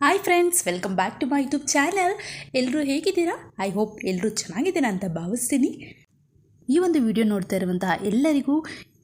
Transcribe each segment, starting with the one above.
Hi friends welcome back to my YouTube channel ಎಲ್ಲರೂ ಹೇಗಿದ್ದೀರಾ? I hope ಎಲ್ಲರೂ ಚೆನ್ನಾಗಿದ್ದೀರಾ ಅಂತ ಭಾವಿಸ್ತೀನಿ. ಈ ಒಂದು ವಿಡಿಯೋ ನೋಡ್ತಾ ಇರುವಂತಹ ಎಲ್ಲರಿಗೂ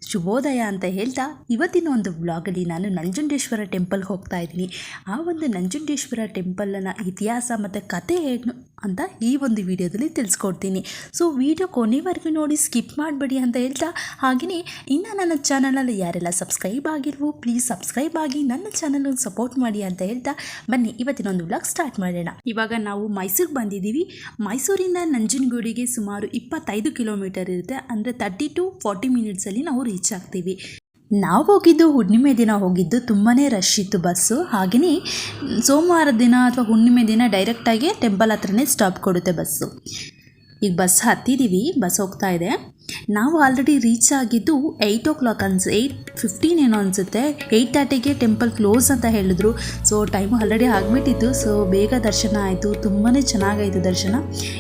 ಶುಭೋದಯ ಅಂತ ಹೇಳ್ತಾ ಇವತ್ತಿನ ಒಂದು ವ್ಲಾಗಲ್ಲಿ ನಾನು ನಂಜುಂಡೇಶ್ವರ ಟೆಂಪಲ್ಗೆ ಹೋಗ್ತಾ ಇದ್ದೀನಿ. ಆ ಒಂದು ನಂಜುಂಡೇಶ್ವರ ಟೆಂಪಲನ್ನು ಇತಿಹಾಸ ಮತ್ತು ಕತೆ ಏನು ಅಂತ ಈ ಒಂದು ವಿಡಿಯೋದಲ್ಲಿ ತಿಳಿಸ್ಕೊಡ್ತೀನಿ. ಸೊ ವಿಡಿಯೋ ಕೊನೆವರೆಗೂ ನೋಡಿ ಸ್ಕಿಪ್ ಮಾಡಬೇಡಿ ಅಂತ ಹೇಳ್ತಾ ಹಾಗೆಯೇ ಇನ್ನು ನನ್ನ ಚಾನಲಲ್ಲಿ ಯಾರೆಲ್ಲ ಸಬ್ಸ್ಕ್ರೈಬ್ ಆಗಿರ್ವೋ ಪ್ಲೀಸ್ ಸಬ್ಸ್ಕ್ರೈಬ್ ಆಗಿ ನನ್ನ ಚಾನಲ್ ಸಪೋರ್ಟ್ ಮಾಡಿ ಅಂತ ಹೇಳ್ತಾ ಬನ್ನಿ ಇವತ್ತಿನ ಒಂದು ಬ್ಲಾಗ್ ಸ್ಟಾರ್ಟ್ ಮಾಡೋಣ. ಇವಾಗ ನಾವು ಮೈಸೂರಿಗೆ ಬಂದಿದ್ದೀವಿ. ಮೈಸೂರಿಂದ ನಂಜನಗೂಡಿಗೆ ಸುಮಾರು ಇಪ್ಪತ್ತೈದು ಕಿಲೋಮೀಟರ್ ಇರುತ್ತೆ. ಅಂದರೆ ತರ್ಟಿ ಟು ಫಾರ್ಟಿ ಮಿನಿಟ್ಸಲ್ಲಿ ನಾವು ರೀಚ್ ಆಗ್ತೀವಿ. ನಾವು ಹೋಗಿದ್ದು ಹುಣ್ಣಿಮೆ ದಿನ ಹೋಗಿದ್ದು ತುಂಬಾ ರಶ್ ಇತ್ತು ಬಸ್ಸು ಹಾಗೆಯೇ ಸೋಮವಾರ ದಿನ ಅಥವಾ ಹುಣ್ಣಿಮೆ ದಿನ ಡೈರೆಕ್ಟಾಗಿ ಟೆಂಪಲ್ ಹತ್ರನೇ ಸ್ಟಾಪ್ ಕೊಡುತ್ತೆ ಬಸ್ಸು ಈಗ ಬಸ್ ಹತ್ತಿದ್ದೀವಿ ಬಸ್ ಹೋಗ್ತಾ ಇದೆ. ನಾವು ಆಲ್ರೆಡಿ ರೀಚ್ ಆಗಿದ್ದು ಏಯ್ಟ್ ಓ ಕ್ಲಾಕ್ ಅನ್ಸ್ ಏಯ್ಟ್ ಫಿಫ್ಟೀನ್ ಏನೋ ಅನಿಸುತ್ತೆ. ಏಯ್ಟ್ ತರ್ಟಿಗೆ ಟೆಂಪಲ್ ಕ್ಲೋಸ್ ಅಂತ ಹೇಳಿದ್ರು. ಸೊ ಟೈಮು ಆಲ್ರೆಡಿ ಆಗಿಬಿಟ್ಟಿತ್ತು. ಸೊ ಬೇಗ ದರ್ಶನ ಆಯಿತು. ತುಂಬಾ ಚೆನ್ನಾಗಾಯಿತು ದರ್ಶನ.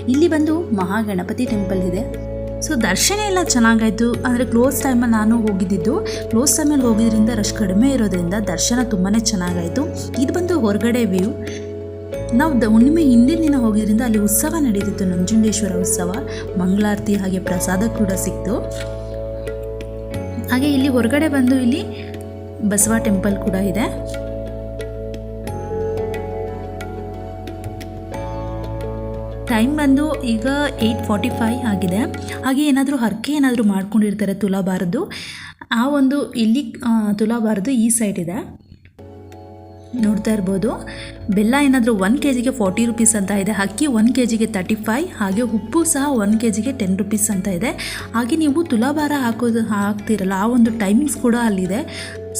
ಇಲ್ಲಿ ಬಂದು ಮಹಾಗಣಪತಿ ಟೆಂಪಲ್ ಇದೆ. ಸೊ ದರ್ಶನ ಎಲ್ಲ ಚೆನ್ನಾಗಾಯಿತು. ಅಂದರೆ ಕ್ಲೋಸ್ ಟೈಮಲ್ಲಿ ನಾನು ಹೋಗಿದ್ದಿದ್ದು ಕ್ಲೋಸ್ ಟೈಮಲ್ಲಿ ಹೋಗಿದ್ರಿಂದ ರಶ್ ಕಡಿಮೆ ಇರೋದ್ರಿಂದ ದರ್ಶನ ತುಂಬಾ ಚೆನ್ನಾಗಾಯಿತು. ಇದು ಬಂದು ಹೊರಗಡೆ ವ್ಯೂ ನಾವು ದ ಹುಣ್ಣಿಮೆ ಹಿಂದಿನ ದಿನ ಹೋಗಿದ್ರಿಂದ ಅಲ್ಲಿ ಉತ್ಸವ ನಡೀತಿತ್ತು. ನಂಜುಂಡೇಶ್ವರ ಉತ್ಸವ, ಮಂಗಳಾರತಿ ಹಾಗೆ ಪ್ರಸಾದ ಕೂಡ ಸಿಕ್ತು. ಹಾಗೆ ಇಲ್ಲಿ ಹೊರಗಡೆ ಬಂದು ಇಲ್ಲಿ ಬಸವ ಟೆಂಪಲ್ ಕೂಡ ಇದೆ. ಟೈಮ್ ಬಂದು ಈಗ ಏಯ್ಟ್ ಫಾರ್ಟಿ ಫೈ ಆಗಿದೆ. ಹಾಗೆ ಏನಾದರೂ ಹರಕೆ ಏನಾದರೂ ಮಾಡ್ಕೊಂಡಿರ್ತಾರೆ ತುಲಾಬಾರದು ಆ ಒಂದು ಇಲ್ಲಿ ತುಲಾಬಾರದು ಈ ಸೈಡ್ ಇದೆ. ನೋಡ್ತಾ ಇರ್ಬೋದು. ಬೆಲ್ಲ ಏನಾದರೂ ಒನ್ ಕೆ ಜಿಗೆ ಫಾರ್ಟಿ ರುಪೀಸ್ ಅಂತ ಇದೆ. ಅಕ್ಕಿ ಒನ್ ಕೆ ಜಿಗೆ ತರ್ಟಿ ಫೈ ಹಾಗೆ ಉಪ್ಪು ಸಹ ಒನ್ ಕೆ ಜಿಗೆ ಟೆನ್ ರುಪೀಸ್ ಅಂತ ಇದೆ. ಹಾಗೆ ನೀವು ತುಲಾಭಾರ ಹಾಕೋದು, ಹಾಕ್ತಿರಲ್ಲ, ಆ ಒಂದು ಟೈಮಿಂಗ್ಸ್ ಕೂಡ ಅಲ್ಲಿದೆ.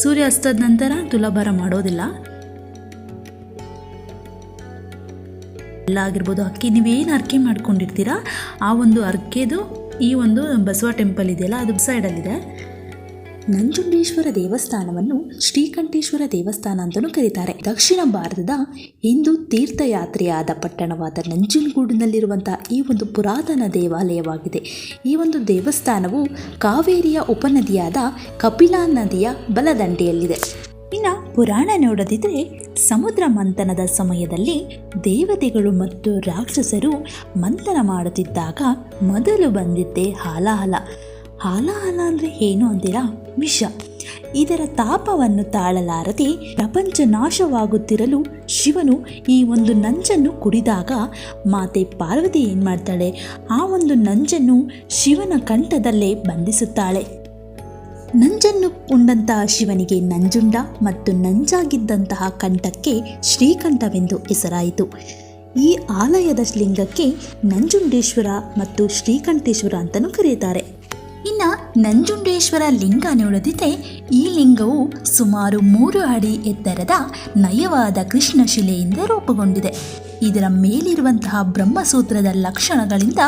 ಸೂರ್ಯ ಅಸ್ತದ ನಂತರ ತುಲಾಭಾರ ಮಾಡೋದಿಲ್ಲ. ಎಲ್ಲ ಆಗಿರ್ಬೋದು ಅಕ್ಕಿ ನೀವೇನು ಅರ್ಕೆ ಮಾಡ್ಕೊಂಡಿರ್ತೀರಾ? ಆ ಒಂದು ಅರ್ಕೆದು ಈ ಒಂದು ಬಸವ ಟೆಂಪಲ್ ಇದೆಯಲ್ಲ, ಅದು ಸೈಡಲ್ಲಿದೆ ನಂಜುಂಡೇಶ್ವರ ದೇವಸ್ಥಾನವನ್ನು ಶ್ರೀಕಂಠೇಶ್ವರ ದೇವಸ್ಥಾನ ಅಂತಲೂ ಕರೀತಾರೆ. ದಕ್ಷಿಣ ಭಾರತದ ಹಿಂದೂ ತೀರ್ಥಯಾತ್ರೆಯಾದ ಪಟ್ಟಣವಾದ ನಂಜನಗೂಡಿನಲ್ಲಿರುವಂತಹ ಈ ಒಂದು ಪುರಾತನ ದೇವಾಲಯವಾಗಿದೆ. ಈ ಒಂದು ದೇವಸ್ಥಾನವು ಕಾವೇರಿಯ ಉಪನದಿಯಾದ ಕಪಿಲಾ ನದಿಯ ಬಲದಂಡೆಯಲ್ಲಿದೆ. ಇನ್ನು ಪುರಾಣ ನೋಡದಿದ್ರೆ ಸಮುದ್ರ ಮಂಥನದ ಸಮಯದಲ್ಲಿ ದೇವತೆಗಳು ಮತ್ತು ರಾಕ್ಷಸರು ಮಂಥನ ಮಾಡುತ್ತಿದ್ದಾಗ ಮೊದಲು ಬಂದಿದ್ದೆ ಹಾಲಾಹಲ. ಹಾಲಾಹಲ ಅಂದರೆ ಏನು ಅಂತೀರಾ? ವಿಷ. ಇದರ ತಾಪವನ್ನು ತಾಳಲಾರದೆ ಪ್ರಪಂಚ ನಾಶವಾಗುತ್ತಿರಲು ಶಿವನು ಈ ಒಂದು ನಂಜನ್ನು ಕುಡಿದಾಗ ಮಾತೆ ಪಾರ್ವತಿ ಏನು ಮಾಡ್ತಾಳೆ? ಆ ಒಂದು ನಂಜನ್ನು ಶಿವನ ಕಂಠದಲ್ಲೇ ಬಂಧಿಸುತ್ತಾಳೆ. ನಂಜನ್ನು ಉಂಡಂತಹ ಶಿವನಿಗೆ ನಂಜುಂಡ ಮತ್ತು ನಂಜಾಗಿದ್ದಂತಹ ಕಂಠಕ್ಕೆ ಶ್ರೀಕಂಠವೆಂದು ಹೆಸರಾಯಿತು. ಈ ಆಲಯದ ಲಿಂಗಕ್ಕೆ ನಂಜುಂಡೇಶ್ವರ ಮತ್ತು ಶ್ರೀಕಂಠೇಶ್ವರ ಅಂತಲೂ ಕರೆಯುತ್ತಾರೆ. ಇನ್ನು ನಂಜುಂಡೇಶ್ವರ ಲಿಂಗ ನೋಡದಿದ್ದರೆ ಈ ಲಿಂಗವು ಸುಮಾರು ಮೂರು ಅಡಿ ಎತ್ತರದ ನಯವಾದ ಕೃಷ್ಣ ಶಿಲೆಯಿಂದ ರೂಪುಗೊಂಡಿದೆ. ಇದರ ಮೇಲಿರುವಂತಹ ಬ್ರಹ್ಮಸೂತ್ರದ ಲಕ್ಷಣಗಳಿಂದ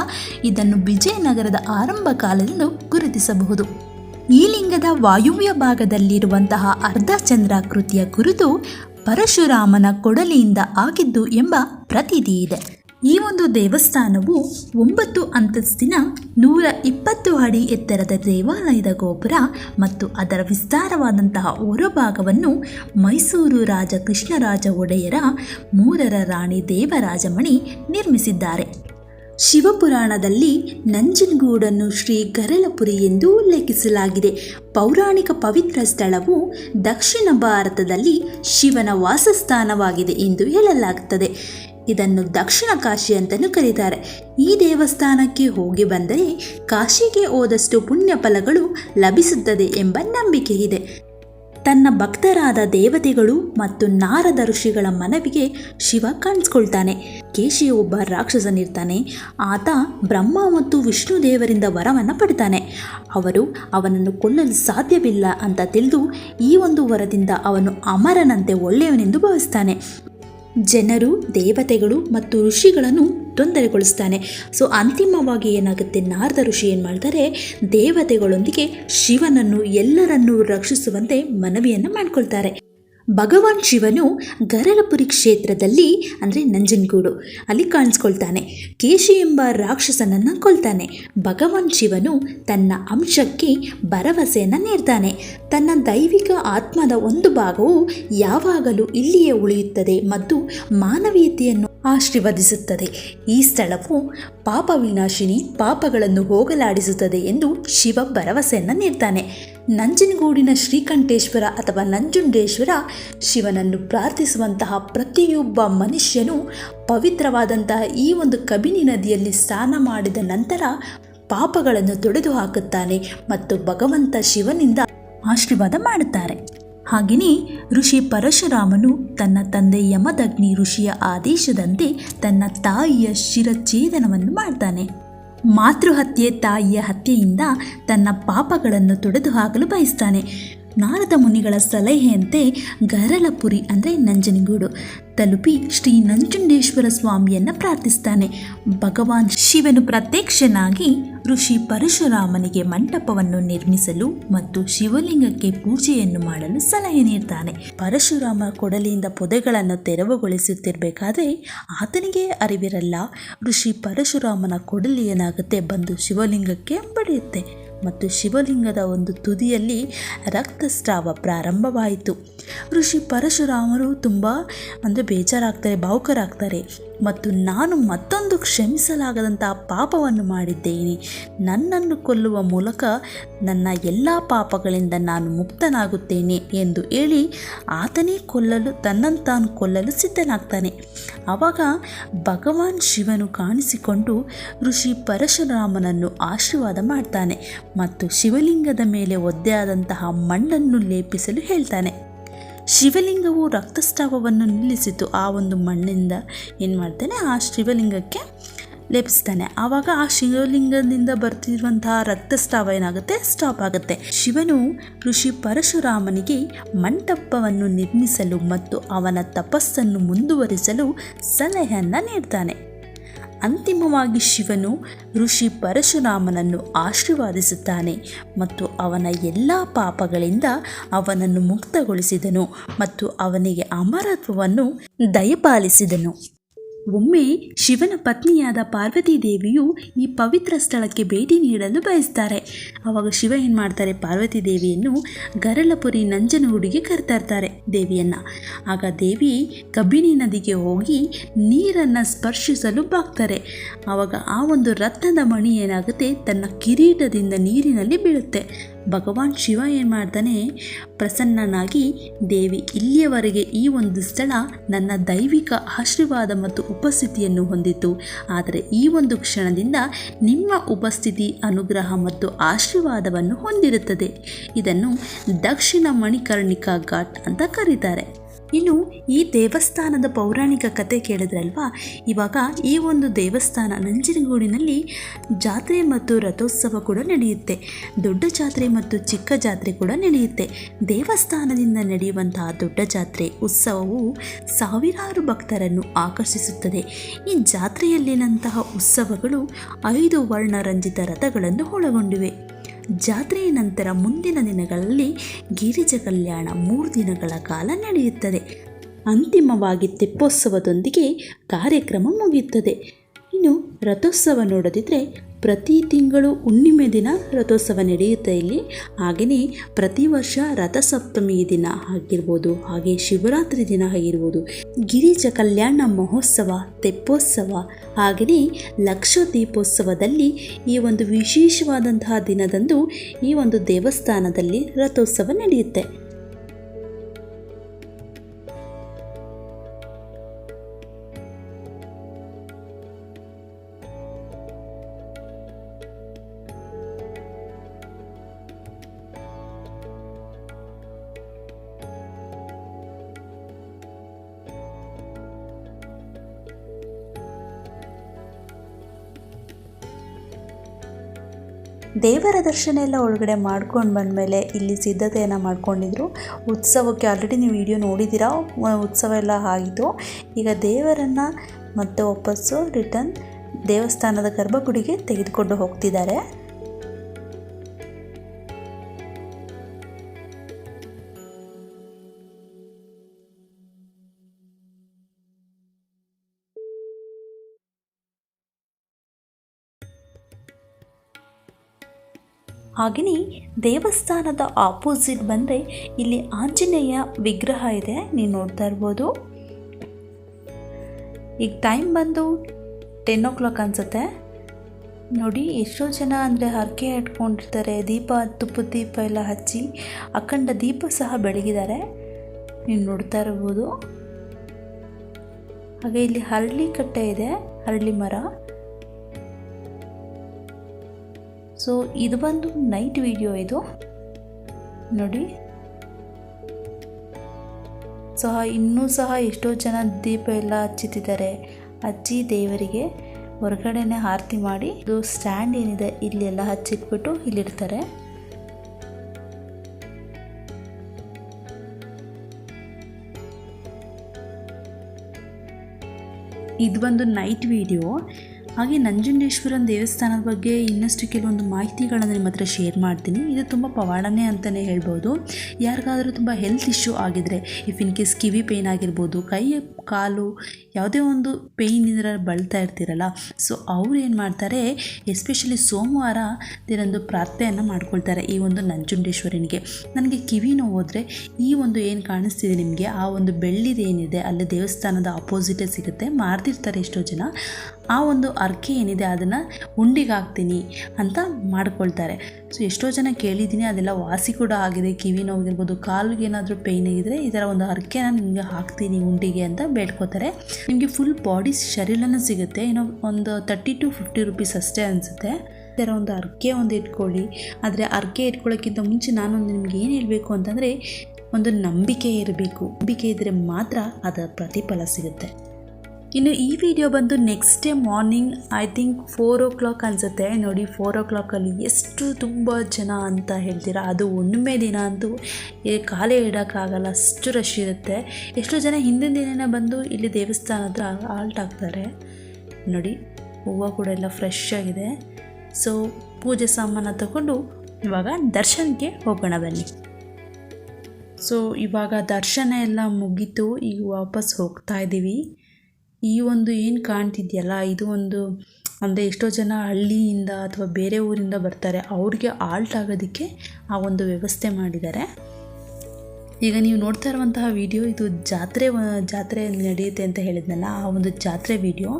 ಇದನ್ನು ವಿಜಯನಗರದ ಆರಂಭ ಕಾಲದಿಂದ ಗುರುತಿಸಬಹುದು. ಈ ಲಿಂಗದ ವಾಯುವ್ಯ ಭಾಗದಲ್ಲಿರುವಂತಹ ಅರ್ಧಚಂದ್ರಾಕೃತಿಯ ಕುರಿತು ಪರಶುರಾಮನ ಕೊಡಲಿಯಿಂದ ಆಗಿದ್ದು ಎಂಬ ಪ್ರತೀತಿ ಇದೆ. ಈ ಒಂದು ದೇವಸ್ಥಾನವು ಒಂಬತ್ತು ಅಂತಸ್ತಿನ ನೂರ ಇಪ್ಪತ್ತು ಅಡಿ ಎತ್ತರದ ದೇವಾಲಯದ ಗೋಪುರ ಮತ್ತು ಅದರ ವಿಸ್ತಾರವಾದಂತಹ ಹೊರಭಾಗವನ್ನು ಮೈಸೂರು ರಾಜ ಕೃಷ್ಣರಾಜ ಒಡೆಯರ ಮೂರರ ರಾಣಿ ದೇವರಾಜಮಣಿ ನಿರ್ಮಿಸಿದ್ದಾರೆ. ಶಿವಪುರಾಣದಲ್ಲಿ ನಂಜನಗೂಡನ್ನು ಶ್ರೀ ಗರಲಪುರಿ ಎಂದು ಉಲ್ಲೇಖಿಸಲಾಗಿದೆ. ಪೌರಾಣಿಕ ಪವಿತ್ರ ಸ್ಥಳವು ದಕ್ಷಿಣ ಭಾರತದಲ್ಲಿ ಶಿವನ ವಾಸಸ್ಥಾನವಾಗಿದೆ ಎಂದು ಹೇಳಲಾಗುತ್ತದೆ. ಇದನ್ನು ದಕ್ಷಿಣ ಕಾಶಿ ಅಂತಲೂ ಕರೀತಾರೆ. ಈ ದೇವಸ್ಥಾನಕ್ಕೆ ಹೋಗಿ ಬಂದರೆ ಕಾಶಿಗೆ ಹೋದಷ್ಟು ಪುಣ್ಯ ಫಲಗಳು ಲಭಿಸುತ್ತದೆ ಎಂಬ ನಂಬಿಕೆ ಇದೆ ತನ್ನ ಭಕ್ತರಾದ ದೇವತೆಗಳು ಮತ್ತು ನಾರದ ಋಷಿಗಳ ಮನವಿಗೆ ಶಿವ ಕಾಣಿಸ್ಕೊಳ್ತಾನೆ. ಕೇಶಿ ಒಬ್ಬ ರಾಕ್ಷಸನಿರ್ತಾನೆ. ಆತ ಬ್ರಹ್ಮ ಮತ್ತು ವಿಷ್ಣು ದೇವರಿಂದ ವರವನ್ನು ಪಡಿತಾನೆ. ಅವರು ಅವನನ್ನು ಕೊಲ್ಲಲು ಸಾಧ್ಯವಿಲ್ಲ ಅಂತ ತಿಳಿದು ಈ ಒಂದು ವರದಿಂದ ಅವನು ಅಮರನಂತೆ ಒಳ್ಳೆಯವನೆಂದು ಭಾವಿಸ್ತಾನೆ. ಜನರು, ದೇವತೆಗಳು ಮತ್ತು ಋಷಿಗಳನ್ನು ತೊಂದರೆಗೊಳಿಸ್ತಾನೆ. ಸೊ ಅಂತಿಮವಾಗಿ ಏನಾಗುತ್ತೆ? ನಾರದ ಋಷಿ ಏನು ಮಾಡ್ತಾರೆ? ದೇವತೆಗಳೊಂದಿಗೆ ಶಿವನನ್ನು ಎಲ್ಲರನ್ನೂ ರಕ್ಷಿಸುವಂತೆ ಮನವಿಯನ್ನು ಮಾಡ್ಕೊಳ್ತಾರೆ. ಭಗವಾನ್ ಶಿವನು ಗರಲಪುರಿ ಕ್ಷೇತ್ರದಲ್ಲಿ, ಅಂದರೆ ನಂಜನಗೂಡು, ಅಲ್ಲಿ ಕಾಣಿಸ್ಕೊಳ್ತಾನೆ. ಕೇಶಿ ಎಂಬ ರಾಕ್ಷಸನನ್ನು ಕೊಲ್ತಾನೆ. ಭಗವಾನ್ ಶಿವನು ತನ್ನ ಅಂಶಕ್ಕೆ ಭರವಸೆಯನ್ನು ನೀಡ್ತಾನೆ. ತನ್ನ ದೈವಿಕ ಆತ್ಮದ ಒಂದು ಭಾಗವು ಯಾವಾಗಲೂ ಇಲ್ಲಿಯೇ ಉಳಿಯುತ್ತದೆ ಮತ್ತು ಮಾನವೀಯತೆಯನ್ನು ಆಶೀರ್ವದಿಸುತ್ತದೆ. ಈ ಸ್ಥಳವು ಪಾಪ ವಿನಾಶಿನಿ, ಪಾಪಗಳನ್ನು ಹೋಗಲಾಡಿಸುತ್ತದೆ ಎಂದು ಶಿವ ಭರವಸೆಯನ್ನು ನೀಡ್ತಾನೆ. ನಂಜನಗೂಡಿನ ಶ್ರೀಕಂಠೇಶ್ವರ ಅಥವಾ ನಂಜುಂಡೇಶ್ವರ ಶಿವನನ್ನು ಪ್ರಾರ್ಥಿಸುವಂತಹ ಪ್ರತಿಯೊಬ್ಬ ಮನುಷ್ಯನು ಪವಿತ್ರವಾದಂತಹ ಈ ಒಂದು ಕಬಿನಿ ನದಿಯಲ್ಲಿ ಸ್ನಾನ ಮಾಡಿದ ನಂತರ ಪಾಪಗಳನ್ನು ತೊಡೆದು ಹಾಕುತ್ತಾನೆ ಮತ್ತು ಭಗವಂತ ಶಿವನಿಂದ ಆಶೀರ್ವಾದ ಮಾಡುತ್ತಾರೆ. ಹಾಗೆಯೇ ಋಷಿ ಪರಶುರಾಮನು ತನ್ನ ತಂದೆ ಯಮದಗ್ನಿ ಋಷಿಯ ಆದೇಶದಂತೆ ತನ್ನ ತಾಯಿಯ ಶಿರಚ್ಛೇದನವನ್ನು ಮಾಡ್ತಾನೆ. ಮಾತೃಹತ್ಯೆ ತಾಯಿಯ ಹತ್ಯೆಯಿಂದ ತನ್ನ ಪಾಪಗಳನ್ನು ತೊಡೆದು ಹಾಕಲು ಬಯಸ್ತಾನೆ. ನಾರದ ಮುನಿಗಳ ಸಲಹೆಯಂತೆ ಗರಲಪುರಿ ಅಂದರೆ ನಂಜನಗೂಡು ತಲುಪಿ ಶ್ರೀ ನಂಜುಂಡೇಶ್ವರ ಸ್ವಾಮಿಯನ್ನು ಪ್ರಾರ್ಥಿಸ್ತಾನೆ. ಭಗವಾನ್ ಶಿವನು ಪ್ರತ್ಯಕ್ಷನಾಗಿ ಋಷಿ ಪರಶುರಾಮನಿಗೆ ಮಂಟಪವನ್ನು ನಿರ್ಮಿಸಲು ಮತ್ತು ಶಿವಲಿಂಗಕ್ಕೆ ಪೂಜೆಯನ್ನು ಮಾಡಲು ಸಲಹೆ ನೀಡ್ತಾನೆ. ಪರಶುರಾಮ ಕೊಡಲಿಯಿಂದ ಪೊದೆಗಳನ್ನು ತೆರವುಗೊಳಿಸುತ್ತಿರಬೇಕಾದ್ರೆ ಆತನಿಗೆ ಅರಿವಿರಲ್ಲ. ಋಷಿ ಪರಶುರಾಮನ ಕೊಡಲಿ ಏನಾಗುತ್ತೆ ಬಂದು ಶಿವಲಿಂಗಕ್ಕೆ ಬಡಿಯುತ್ತೆ. ಮತ್ತು ಶಿವಲಿಂಗದ ಒಂದು ತುದಿಯಲ್ಲಿ ರಕ್ತಸ್ರಾವ ಪ್ರಾರಂಭವಾಯಿತು. ಋಷಿ ಪರಶುರಾಮರು ತುಂಬ ಅಂದರೆ ಬೇಜಾರಾಗ್ತಾರೆ ಭಾವುಕರಾಗ್ತಾರೆ. ಮತ್ತು ನಾನು ಮತ್ತೊಂದು ಕ್ಷಮಿಸಲಾಗದಂತಹ ಪಾಪವನ್ನು ಮಾಡಿದ್ದೇನೆ. ನನ್ನನ್ನು ಕೊಲ್ಲುವ ಮೂಲಕ ನನ್ನ ಎಲ್ಲ ಪಾಪಗಳಿಂದ ನಾನು ಮುಕ್ತನಾಗುತ್ತೇನೆ ಎಂದು ಹೇಳಿ ಆತನೇ ಕೊಲ್ಲಲು ತನ್ನನ್ನು ತಾನು ಕೊಲ್ಲಲು ಸಿದ್ಧನಾಗ್ತಾನೆ. ಆವಾಗ ಭಗವಾನ್ ಶಿವನು ಕಾಣಿಸಿಕೊಂಡು ಋಷಿ ಪರಶುರಾಮನನ್ನು ಆಶೀರ್ವಾದ ಮಾಡ್ತಾನೆ ಮತ್ತು ಶಿವಲಿಂಗದ ಮೇಲೆ ಒದ್ದೆಯಾದಂತಹ ಮಣ್ಣನ್ನು ಲೇಪಿಸಲು ಹೇಳ್ತಾನೆ. ಶಿವಲಿಂಗವು ರಕ್ತಸ್ರಾವವನ್ನು ನಿಲ್ಲಿಸಿತು. ಆ ಒಂದು ಮಣ್ಣಿಂದ ಏನು ಮಾಡ್ತಾನೆ? ಆ ಶಿವಲಿಂಗಕ್ಕೆ ಲೇಪಿಸ್ತಾನೆ. ಆವಾಗ ಆ ಶಿವಲಿಂಗದಿಂದ ಬರ್ತಿರುವಂತಹ ರಕ್ತಸ್ರಾವ ಏನಾಗುತ್ತೆ? ಸ್ಟಾಪ್ ಆಗುತ್ತೆ. ಶಿವನು ಋಷಿ ಪರಶುರಾಮನಿಗೆ ಮಂಟಪವನ್ನು ನಿರ್ಮಿಸಲು ಮತ್ತು ಅವನ ತಪಸ್ಸನ್ನು ಮುಂದುವರಿಸಲು ಸಲಹೆಯನ್ನು ನೀಡ್ತಾನೆ. ಅಂತಿಮವಾಗಿ ಶಿವನು ಋಷಿ ಪರಶುರಾಮನನ್ನು ಆಶೀರ್ವಾದಿಸುತ್ತಾನೆ ಮತ್ತು ಅವನ ಎಲ್ಲ ಪಾಪಗಳಿಂದ ಅವನನ್ನು ಮುಕ್ತಗೊಳಿಸಿದನು ಮತ್ತು ಅವನಿಗೆ ಅಮರತ್ವವನ್ನು ದಯಪಾಲಿಸಿದನು. ಒಮ್ಮೆ ಶಿವನ ಪತ್ನಿಯಾದ ಪಾರ್ವತಿ ದೇವಿಯು ಈ ಪವಿತ್ರ ಸ್ಥಳಕ್ಕೆ ಭೇಟಿ ನೀಡಲು ಬಯಸ್ತಾರೆ. ಆವಾಗ ಶಿವ ಏನು ಮಾಡ್ತಾರೆ? ಪಾರ್ವತಿ ದೇವಿಯನ್ನು ಗರಳಪುರಿ ನಂಜನಗೂಡಿಗೆ ಕರ್ತಾ ಇರ್ತಾರೆ ದೇವಿಯನ್ನು. ಆಗ ದೇವಿ ಕಬಿನಿ ನದಿಗೆ ಹೋಗಿ ನೀರನ್ನು ಸ್ಪರ್ಶಿಸಲು ಬಾಗ್ತಾರೆ. ಆವಾಗ ಆ ಒಂದು ರತ್ನದ ಮಣಿ ಏನಾಗುತ್ತೆ? ತನ್ನ ಕಿರೀಟದಿಂದ ನೀರಿನಲ್ಲಿ ಬೀಳುತ್ತೆ. ಭಗವಾನ್ ಶಿವ ಏನು ಮಾಡ್ತಾನೆ? ಪ್ರಸನ್ನನಾಗಿ, ದೇವಿ, ಇಲ್ಲಿಯವರೆಗೆ ಈ ಒಂದು ಸ್ಥಳ ನನ್ನ ದೈವಿಕ ಆಶೀರ್ವಾದ ಮತ್ತು ಉಪಸ್ಥಿತಿಯನ್ನು ಹೊಂದಿತ್ತು. ಆದರೆ ಈ ಒಂದು ಕ್ಷಣದಿಂದ ನಿಮ್ಮ ಉಪಸ್ಥಿತಿ, ಅನುಗ್ರಹ ಮತ್ತು ಆಶೀರ್ವಾದವನ್ನು ಹೊಂದಿರುತ್ತದೆ. ಇದನ್ನು ದಕ್ಷಿಣ ಮಣಿಕರ್ಣಿಕಾ ಘಾಟ್ ಅಂತ ಕರೀತಾರೆ. ಇನ್ನು ಈ ದೇವಸ್ಥಾನದ ಪೌರಾಣಿಕ ಕತೆ ಕೇಳಿದ್ರಲ್ವಾ? ಇವಾಗ ಈ ಒಂದು ದೇವಸ್ಥಾನ ನಂಜನಗೂಡಿನಲ್ಲಿ ಜಾತ್ರೆ ಮತ್ತು ರಥೋತ್ಸವ ಕೂಡ ನಡೆಯುತ್ತೆ. ದೊಡ್ಡ ಜಾತ್ರೆ ಮತ್ತು ಚಿಕ್ಕ ಜಾತ್ರೆ ಕೂಡ ನಡೆಯುತ್ತೆ. ದೇವಸ್ಥಾನದಿಂದ ನಡೆಯುವಂತಹ ದೊಡ್ಡ ಜಾತ್ರೆ ಉತ್ಸವವು ಸಾವಿರಾರು ಭಕ್ತರನ್ನು ಆಕರ್ಷಿಸುತ್ತದೆ. ಈ ಜಾತ್ರೆಯಲ್ಲಿನಂತಹ ಉತ್ಸವಗಳು ಐದು ವರ್ಣರಂಜಿತ ರಥಗಳನ್ನು ಒಳಗೊಂಡಿವೆ. ಜಾತ್ರೆಯ ನಂತರ ಮುಂದಿನ ದಿನಗಳಲ್ಲಿ ಗಿರಿಜ ಕಲ್ಯಾಣ ಮೂರು ದಿನಗಳ ಕಾಲ ನಡೆಯುತ್ತದೆ. ಅಂತಿಮವಾಗಿ ತೆಪ್ಪೋತ್ಸವದೊಂದಿಗೆ ಕಾರ್ಯಕ್ರಮ ಮುಗಿಯುತ್ತದೆ. ಇನ್ನು ರಥೋತ್ಸವ ನೋಡೋದಿದ್ರೆ ಪ್ರತಿ ತಿಂಗಳು ಹುಣ್ಣಿಮೆ ದಿನ ರಥೋತ್ಸವ ನಡೆಯುತ್ತೆ ಇಲ್ಲಿ. ಹಾಗೆಯೇ ಪ್ರತಿ ವರ್ಷ ರಥಸಪ್ತಮಿ ದಿನ ಆಗಿರ್ಬೋದು, ಹಾಗೆ ಶಿವರಾತ್ರಿ ದಿನ ಆಗಿರ್ಬೋದು, ಗಿರಿಜ ಕಲ್ಯಾಣ ಮಹೋತ್ಸವ, ತೆಪ್ಪೋತ್ಸವ ಹಾಗೆಯೇ ಲಕ್ಷ ದೀಪೋತ್ಸವದಲ್ಲಿ ಈ ಒಂದು ವಿಶೇಷವಾದಂತಹ ದಿನದಂದು ಈ ಒಂದು ದೇವಸ್ಥಾನದಲ್ಲಿ ರಥೋತ್ಸವ ನಡೆಯುತ್ತೆ. ದೇವರ ದರ್ಶನ ಎಲ್ಲ ಒಳಗಡೆ ಮಾಡ್ಕೊಂಡು ಬಂದಮೇಲೆ ಇಲ್ಲಿ ಸಿದ್ಧತೆಯನ್ನು ಮಾಡ್ಕೊಂಡಿದ್ರು. ಉತ್ಸವಕ್ಕೆ ಆಲ್ರೆಡಿ ನೀವು ವಿಡಿಯೋ ನೋಡಿದ್ದೀರಾ? ಉತ್ಸವ ಎಲ್ಲ ಆಗಿತ್ತು ಈಗ ದೇವರನ್ನು ಮತ್ತೆ ವಾಪಸ್ಸು ರಿಟರ್ನ್ ದೇವಸ್ಥಾನದ ಗರ್ಭಗುಡಿಗೆ ತೆಗೆದುಕೊಂಡು ಹೋಗ್ತಿದ್ದಾರೆ. ಹಾಗೆಯೇ ದೇವಸ್ಥಾನದ ಆಪೋಸಿಟ್ ಬಂದರೆ ಇಲ್ಲಿ ಆಂಜನೇಯ ವಿಗ್ರಹ ಇದೆ, ನೀವು ನೋಡ್ತಾ ಇರ್ಬೋದು. ಈಗ ಟೈಮ್ ಬಂದು ಟೆನ್ ಓ ಕ್ಲಾಕ್ ಅನಿಸುತ್ತೆ. ನೋಡಿ, ಎಷ್ಟೋ ಜನ ಅಂದರೆ ಹರಕೆ ಇಟ್ಕೊಂಡಿರ್ತಾರೆ ದೀಪ ತುಪ್ಪದ ದೀಪ ಎಲ್ಲ ಹಚ್ಚಿ ಅಖಂಡ ದೀಪ ಸಹ ಬೆಳಗಿದ್ದಾರೆ. ನೀವು ನೋಡ್ತಾ ಇರ್ಬೋದು. ಹಾಗೆ ಇಲ್ಲಿ ಹರಳಿ ಕಟ್ಟೆ ಇದೆ, ಹರಳಿ ಮರ. ಸೊ ಇದು ಬಂದು ನೈಟ್ ವಿಡಿಯೋ ಇದು. ನೋಡಿ. ಸಹ ಇನ್ನೂ ಸಹ ಎಷ್ಟೋ ಜನ ದೀಪ ಎಲ್ಲ ಹಚ್ಚುತ್ತಿದ್ದಾರೆ ಅಜ್ಜಿ ದೇವರಿಗೆ ಹೊರಗಡೆನೆ ಆರತಿ ಮಾಡಿ, ಇದು ಸ್ಟ್ಯಾಂಡ್ ಏನಿದೆ ಇಲ್ಲಿ ಎಲ್ಲ ಹಚ್ಚಿಟ್ಬಿಟ್ಟು ಇಲ್ಲಿಡ್ತಾರೆ. ಇದು ಬಂದು ನೈಟ್ ವಿಡಿಯೋ ಹಾಗೆ ನಂಜುಂಡೇಶ್ವರನ ದೇವಸ್ಥಾನದ ಬಗ್ಗೆ ಇನ್ನಷ್ಟು ಕೆಲವೊಂದು ಮಾಹಿತಿಗಳನ್ನು ನಿಮ್ಮ ಹತ್ರ ಶೇರ್ ಮಾಡ್ತೀನಿ. ಇದು ತುಂಬ ಪವಾಡನೇ ಅಂತಲೇ ಹೇಳ್ಬೋದು. ಯಾರಿಗಾದರೂ ತುಂಬ ಹೆಲ್ತ್ ಇಶ್ಯೂ ಆಗಿದ್ರೆ ಇಫ್ ಇನ್ ಕೇಸ್ ಕಿವಿ ಪೇಯ್ನ್ ಆಗಿರ್ಬೋದು ಕೈ ಕಾಲು ಯಾವುದೇ ಒಂದು ಪೇಯ್ನಿಂದ ಬಳಲ್ತಾ ಇರ್ತೀರಲ್ಲ ಸೊ ಅವ್ರು ಏನು ಮಾಡ್ತಾರೆ ಎಸ್ಪೆಷಲಿ ಸೋಮವಾರ ದಿನೊಂದು ಪ್ರಾರ್ಥನೆಯನ್ನು ಮಾಡ್ಕೊಳ್ತಾರೆ ಈ ಒಂದು ನಂಜುಂಡೇಶ್ವರನಿಗೆ. ನನಗೆ ಕಿವಿ ನೋವು ಈ ಒಂದು ಏನು ಕಾಣಿಸ್ತಿದೆ ನಿಮಗೆ, ಆ ಒಂದು ಬೆಳ್ಳಿದೇನಿದೆ ಅಲ್ಲಿ ದೇವಸ್ಥಾನದ ಅಪೋಸಿಟೇ ಸಿಗುತ್ತೆ ಮಾರ್ತಿರ್ತಾರೆ ಎಷ್ಟೋ ಜನ, ಆ ಒಂದು ಅರ್ಕೆ ಏನಿದೆ ಅದನ್ನು ಉಂಡಿಗೆ ಹಾಕ್ತೀನಿ ಅಂತ ಮಾಡ್ಕೊಳ್ತಾರೆ. ಸೊ ಎಷ್ಟೋ ಜನ ಕೇಳಿದ್ದೀನಿ, ಅದೆಲ್ಲ ವಾಸಿ ಕೂಡ ಆಗಿದೆ, ಕಿವಿ ನೋವಾಗಿರ್ಬೋದು, ಕಾಲಿಗೆ ಏನಾದರೂ ಪೇಯ್ನ್ ಆಗಿದ್ರೆ ಈ ಥರ ಒಂದು ಅರ್ಕೆನ ನಿಮಗೆ ಹಾಕ್ತೀನಿ ಉಂಡಿಗೆ ಅಂತ ಬೇಡ್ಕೋತಾರೆ. ನಿಮಗೆ ಫುಲ್ ಬಾಡಿ ಶರೀರನೂ ಸಿಗುತ್ತೆ. ಏನೋ ಒಂದು ತರ್ಟಿ ಟು ಫಿಫ್ಟಿ ರುಪೀಸ್ ಅಷ್ಟೇ ಅನಿಸುತ್ತೆ. ಥರ ಒಂದು ಅರ್ಕೆ ಒಂದು ಇಟ್ಕೊಳ್ಳಿ. ಆದರೆ ಅರ್ಕೆ ಇಟ್ಕೊಳ್ಳೋಕ್ಕಿಂತ ಮುಂಚೆ ನಾನೊಂದು ನಿಮ್ಗೆ ಏನು ಹೇಳಬೇಕು ಅಂತಂದರೆ, ಒಂದು ನಂಬಿಕೆ ಇರಬೇಕು. ನಂಬಿಕೆ ಇದ್ದರೆ ಮಾತ್ರ ಅದರ ಪ್ರತಿಫಲ ಸಿಗುತ್ತೆ. ಇನ್ನು ಈ ವಿಡಿಯೋ ಬಂದು next day morning I think four o'clock ಅನಿಸುತ್ತೆ. ನೋಡಿ ಫೋರ್ ಓ ಕ್ಲಾಕಲ್ಲಿ ಎಷ್ಟು ತುಂಬ ಜನ ಅಂತ ಹೇಳ್ತೀರಾ? ಅದು ಹುಣ್ಣಿಮೆ ದಿನ ಅಂತೂ ಕಾಲೇ ಇಡೋಕ್ಕಾಗಲ್ಲ. ಅಷ್ಟು ರಶ್ ಇರುತ್ತೆ. ಎಷ್ಟೋ ಜನ ಹಿಂದಿನ ದಿನನೇ ಬಂದು ಇಲ್ಲಿ ದೇವಸ್ಥಾನ ಹತ್ರ ಆಲ್ಟ್ ಆಗ್ತಾರೆ. ನೋಡಿ, ಹೂವು ಕೂಡ ಎಲ್ಲ ಫ್ರೆಶ್ ಆಗಿದೆ. ಸೊ ಪೂಜೆ ಸಾಮಾನು ತಗೊಂಡು ಇವಾಗ ದರ್ಶನಕ್ಕೆ ಹೋಗೋಣ ಬನ್ನಿ. ಸೊ ಇವಾಗ ದರ್ಶನ ಎಲ್ಲ ಮುಗೀತು. ಈಗ ವಾಪಸ್ ಹೋಗ್ತಾ ಇದ್ದೀವಿ ಈ ಒಂದು ಏನು ಕಾಣ್ತಿದೆಯಲ್ಲ, ಇದು ಒಂದು ಅಂದರೆ ಎಷ್ಟೋ ಜನ ಹಳ್ಳಿಯಿಂದ ಅಥವಾ ಬೇರೆ ಊರಿಂದ ಬರ್ತಾರೆ, ಅವ್ರಿಗೆ ಆಲ್ಟ್ ಆಗೋದಕ್ಕೆ ಆ ಒಂದು ವ್ಯವಸ್ಥೆ ಮಾಡಿದ್ದಾರೆ. ಈಗ ನೀವು ನೋಡ್ತಾ ಇರುವಂತಹ ವಿಡಿಯೋ, ಇದು ಜಾತ್ರೆ ಜಾತ್ರೆ ನಡೆಯುತ್ತೆ ಅಂತ ಹೇಳಿದ್ನಲ್ಲ, ಆ ಒಂದು ಜಾತ್ರೆ ವಿಡಿಯೋ.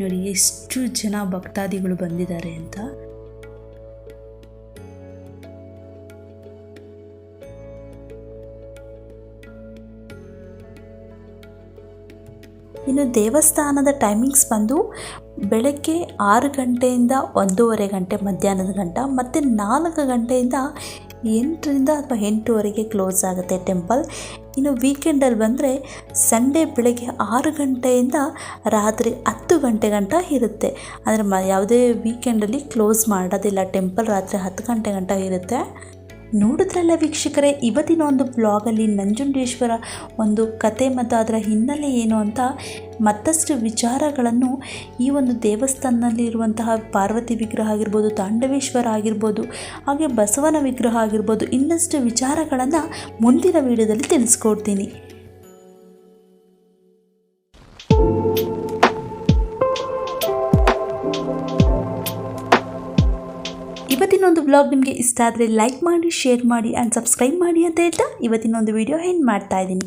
ನೋಡಿ, ಎಷ್ಟು ಜನ ಭಕ್ತಾದಿಗಳು ಬಂದಿದ್ದಾರೆ ಅಂತ. ಇನ್ನು ದೇವಸ್ಥಾನದ ಟೈಮಿಂಗ್ಸ್ ಬಂದು ಬೆಳಗ್ಗೆ ಆರು ಗಂಟೆಯಿಂದ ಒಂದೂವರೆ ಗಂಟೆ, ಮಧ್ಯಾಹ್ನದ ಗಂಟ, ಮತ್ತು ನಾಲ್ಕು ಗಂಟೆಯಿಂದ ಎಂಟರಿಂದ ಅಥವಾ ಎಂಟುವರೆಗೆ ಕ್ಲೋಸ್ ಆಗುತ್ತೆ ಟೆಂಪಲ್ ಇನ್ನು ವೀಕೆಂಡಲ್ಲಿ ಬಂದರೆ ಸಂಡೇ ಬೆಳಗ್ಗೆ ಆರು ಗಂಟೆಯಿಂದ ರಾತ್ರಿ ಹತ್ತು ಗಂಟೆ ಗಂಟ ಇರುತ್ತೆ. ಅಂದರೆ ಮ ಯಾವುದೇ ವೀಕೆಂಡಲ್ಲಿ ಕ್ಲೋಸ್ ಮಾಡೋದಿಲ್ಲ. ಟೆಂಪಲ್ ರಾತ್ರಿ ಹತ್ತು ಗಂಟೆ ಗಂಟ ಇರುತ್ತೆ. ನೋಡಿದ್ರಲ್ಲ ವೀಕ್ಷಕರೇ, ಇವತ್ತಿನ ಒಂದು ಬ್ಲಾಗಲ್ಲಿ ನಂಜುಂಡೇಶ್ವರ ಒಂದು ಕತೆ ಮತ್ತು ಅದರ ಹಿನ್ನೆಲೆ ಏನು ಅಂತ ಮತ್ತಷ್ಟು ವಿಚಾರಗಳನ್ನು ಈ ಒಂದು ದೇವಸ್ಥಾನದಲ್ಲಿ ಇರುವಂತಹ ಪಾರ್ವತಿ ವಿಗ್ರಹ ಆಗಿರ್ಬೋದು, ತಾಂಡವೇಶ್ವರ ಆಗಿರ್ಬೋದು, ಹಾಗೆ ಬಸವನ ವಿಗ್ರಹ ಆಗಿರ್ಬೋದು, ಇನ್ನಷ್ಟು ವಿಚಾರಗಳನ್ನು ಮುಂದಿನ ವಿಡಿಯೋದಲ್ಲಿ ತಿಳಿಸ್ಕೊಡ್ತೀನಿ. ಇವತ್ತಿನ ಒಂದು ಬ್ಲಾಗ್ ನಿಮಗೆ ಇಷ್ಟ ಆದರೆ ಲೈಕ್ ಮಾಡಿ ಶೇರ್ ಮಾಡಿ ಆ್ಯಂಡ್ ಸಬ್ಸ್ಕ್ರೈಬ್ ಮಾಡಿ ಅಂತ ಹೇಳ್ತಾ ಇವತ್ತಿನ ಒಂದು ವಿಡಿಯೋ ಹೆಂಡ್ ಮಾಡ್ತಾ ಇದ್ದೀನಿ.